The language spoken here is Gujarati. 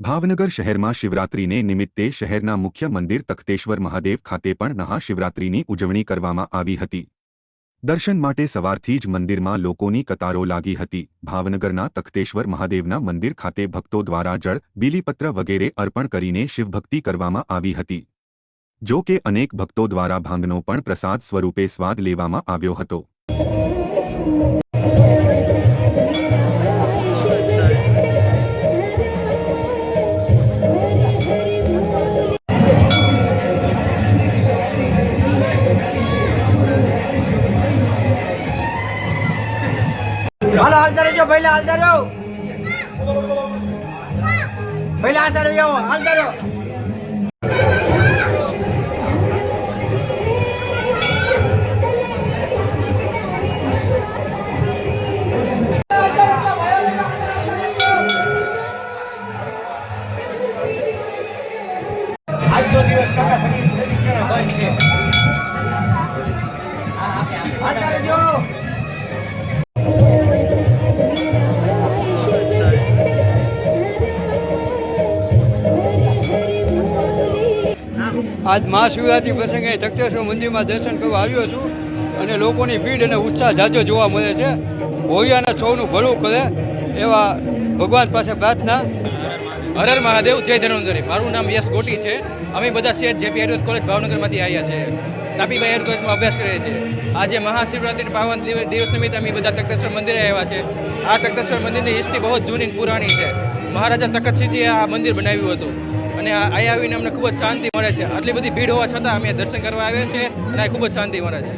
ભાવનગર શહેરમાં શિવરાત્રીને નિમિત્તે શહેરના મુખ્ય મંદિર તખતેશ્વર મહાદેવ ખાતે પણ મહાશિવરાત્રીની ઉજવણી કરવામાં આવી હતી. દર્શન માટે સવારથી જ મંદિરમાં લોકોની કતારો લાગી હતી. ભાવનગરના તખતેશ્વર મહાદેવના મંદિર ખાતે ભક્તો દ્વારા જળ, બીલીપત્ર વગેરે અર્પણ કરીને શિવભક્તિ કરવામાં આવી હતી. જો કે અનેક ભક્તો દ્વારા ભાંગનો પણ પ્રસાદ સ્વરૂપે સ્વાદ લેવામાં આવ્યો હતો. હાલો હાલતા રહેજો પહેલા હાલતા રહો પહેલા આ સાઈડ આવો હાલતા રહો આજનો દિવસ કાકા પરીક્ષા બંધ છે. હાલતા રહેજો આજ મહાશિવરાત્રિ પ્રસંગે ચક્રેશ્વર મંદિરમાં દર્શન કરવા આવ્યો છું અને લોકોની ભીડ અને ઉત્સાહ જાજો જોવા મળે છે. ભોયાના સૌનું ભલું કરે એવા ભગવાન પાસે પ્રાર્થના. હર હર મહાદેવ, જય ધન્વંતરી. મારું નામ યશ ગોટી છે. અમે બધા શેઠ જેપી આયુર્વેદ કોલેજ ભાવનગરમાંથી આવ્યા છે. તાપીભાઈ આયુર્વેદ કોલેજમાં અભ્યાસ કરીએ છીએ આજે મહાશિવરાત્રિ પાવન દિવ- દિવસ નિમિત્તે અમે બધા તખતેશ્વર મંદિરે આવ્યા છે. આ તખતેશ્વર મંદિરની હિસ્ટ્રી બહુ જૂની પુરાણી છે. મહારાજા તખતસિંહજીએ આ મંદિર બનાવ્યું હતું. અને આ અહીંયા આવીને અમને ખૂબ જ શાંતિ મળે છે. આટલી બધી ભીડ હોવા છતાં અમે દર્શન કરવા આવ્યા છીએ અને ખૂબ જ શાંતિ મળે છે.